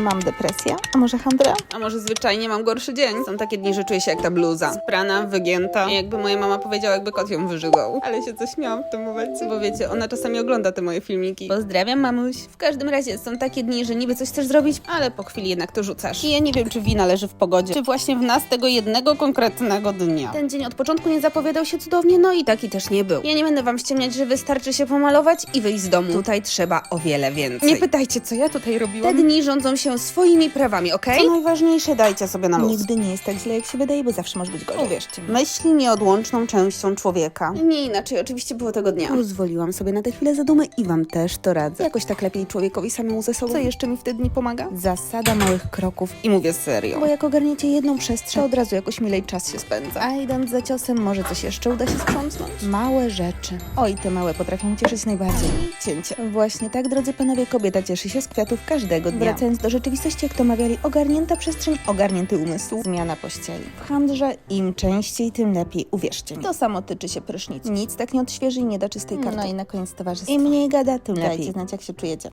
Mam depresję? A może handra? A może zwyczajnie mam gorszy dzień? Są takie dni, że czuję się jak ta bluza. Sprana, wygięta. Jakby moja mama powiedziała, jakby kot ją wyżygał. Ale się coś śmiałam w tym momencie. Bo wiecie, ona czasami ogląda te moje filmiki. Pozdrawiam, mamuś. W każdym razie są takie dni, że niby coś chcesz zrobić, ale po chwili jednak to rzucasz. I ja nie wiem, czy wina leży w pogodzie, czy właśnie w nas tego jednego konkretnego dnia. Ten dzień od początku nie zapowiadał się cudownie, no i taki też nie był. Ja nie będę wam ściemniać, że wystarczy się pomalować i wyjść z domu. Tutaj trzeba o wiele więcej. Nie pytajcie, co ja tutaj robiłam. Te dni rządzą się swoimi prawami, okej? Co najważniejsze, dajcie sobie na luz. Nigdy nie jest tak źle, jak się wydaje, bo zawsze może być gorzej. Uwierzcie mi. Myśli nieodłączną częścią człowieka. Nie inaczej, oczywiście było tego dnia. Pozwoliłam sobie na tę chwilę zadumy i wam też to radzę. Jakoś tak lepiej człowiekowi samemu ze sobą. Co jeszcze mi w te dni pomaga? Zasada małych kroków. I mówię serio. Bo jak ogarniecie jedną przestrzeń, to od razu jakoś milej czas się spędza. A idąc za ciosem, może coś jeszcze uda się sprzątnąć? Małe rzeczy. Oj, te małe potrafią cieszyć najbardziej. Cięcie. Właśnie tak, drodzy panowie, kobieta cieszy się z kwiatów każdego dnia. Wracając do rzeczywistości, jak to mawiali, ogarnięta przestrzeń, ogarnięty umysł. Zmiana pościeli. W handrze im częściej, tym lepiej, uwierzcie mi. To samo tyczy się prysznic. Nic tak nie odświeży i nie da czystej karty. No i na koniec towarzystwo. Im mniej gada, tym Dajcie lepiej. znać, jak się czujecie.